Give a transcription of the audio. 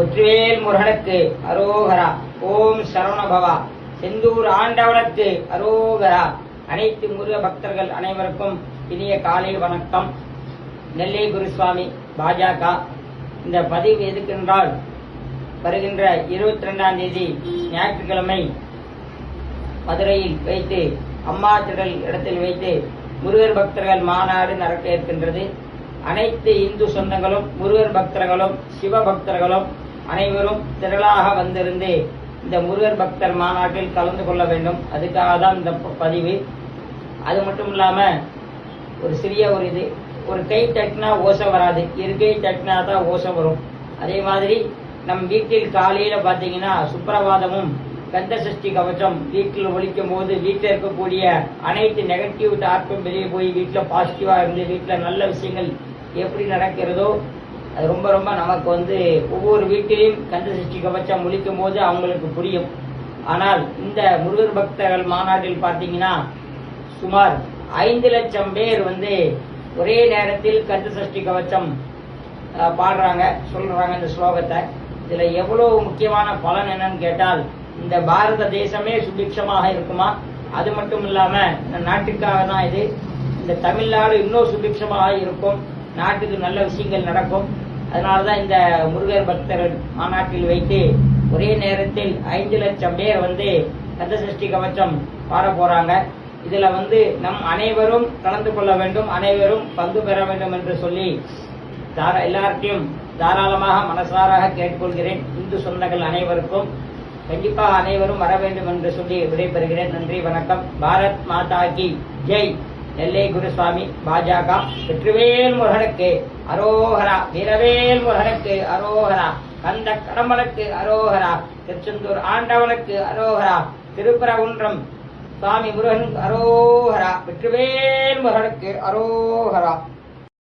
ஒற்றுவேல் முருகனுக்கு அரோகரா. ஓம் சரவணபவா. செந்தூர் ஆண்டவனுக்கு அரோகரா. அனைத்து முருக பக்தர்கள் அனைவருக்கும் இனிய காலை வணக்கம். நெல்லை குருசுவாமி பாஜக. இந்த பதிவு எதுக்கென்றால் வருகின்ற இருபத்தி ரெண்டாம் தேதி ஞாயிற்றுக்கிழமை மதுரையில் வைத்து அம்மா திடல் இடத்தில் வைத்து முருகர் பக்தர்கள் மாநாடு நடக்க இருக்கின்றது. அனைத்து இந்து சொந்தங்களும் முருகர் பக்தர்களும் சிவ பக்தர்களும் அனைவரும் திரளாக வந்திருந்து இந்த முருகர் பக்தர் மாநாட்டில் கலந்து கொள்ள வேண்டும். அதுக்காக தான் இந்த பதிவு. அது மட்டும் இல்லாம ஒரு சிறிய ஒரு இது. ஒரு கை தட்டினா ஓசை வராது. இருக்கை கை தட்டினா தான் ஓசை வரும். அதே மாதிரி நம் வீட்டில் காலையில பாத்தீங்கன்னா சுப்பிரபாதமும் கந்த சஷ்டி கவச்சம் வீட்டில் ஒழிக்கும் போது வீட்டில் இருக்கக்கூடிய அனைத்து நெகட்டிவ் டார்க்கும் வெளியே போய் வீட்டில் பாசிட்டிவா இருந்து வீட்டில் நல்ல விஷயங்கள் எப்படி நடக்கிறதோ அது ரொம்ப ரொம்ப நமக்கு வந்து ஒவ்வொரு வீட்டிலையும் கந்த சஷ்டி கவச்சம் முழிக்கும் போது அவங்களுக்கு புரியும். ஆனால் இந்த முருகர் பக்தர்கள் மாநாட்டில் பார்த்தீங்கன்னா சுமார் ஐந்து லட்சம் பேர் வந்து ஒரே நேரத்தில் கந்த சஷ்டி கவச்சம் பாடுறாங்க சொல்றாங்க இந்த ஸ்லோகத்தை. இதுல எவ்வளவு முக்கியமான பலன் என்னன்னு கேட்டால் இந்த பாரத தேசமே சுபிக்ஷமாக இருக்குமா? அது மட்டும் இல்லாம நாட்டுக்காக தான் இது. இந்த தமிழ்நாடு இன்னும் சுபிக்ஷமாக இருக்கும். நாட்டுக்கு நல்ல விஷயங்கள் நடக்கும். அதனாலதான் இந்த முருகர் பக்தர்கள் மாநாட்டில் வைத்து ஒரே நேரத்தில் ஐந்து லட்சம் பேர் வந்து கந்தசஷ்டி கவச்சம் பாட போறாங்க. இதுல வந்து நம் அனைவரும் கலந்து கொள்ள வேண்டும் அனைவரும் பங்கு பெற வேண்டும் என்று சொல்லி தாரா எல்லார்ட்டையும் தாராளமாக மனசாராக கேட்கொள்கிறேன் இந்து சொந்தங்கள் அனைவருக்கும் கண்டிப்பாக அனைவரும் வர வேண்டும் என்று சொல்லி விடைபெறுகிறேன். நன்றி வணக்கம். பாரத் மாதா கி. ஜெய். நெல்லை குருசுவாமி பாஜக வெற்றிவேல் முருகனுக்கு அரோகரா வீரவேல் முருகனுக்கு அரோகரா கந்த கடம்பனுக்கு அரோகரா திருச்செந்தூர் ஆண்டவனுக்கு அரோகரா திருப்பரகுன்றம் சுவாமி முருகனுக்கு அரோகரா வெற்றிவேல் முருகனுக்கு அரோகரா.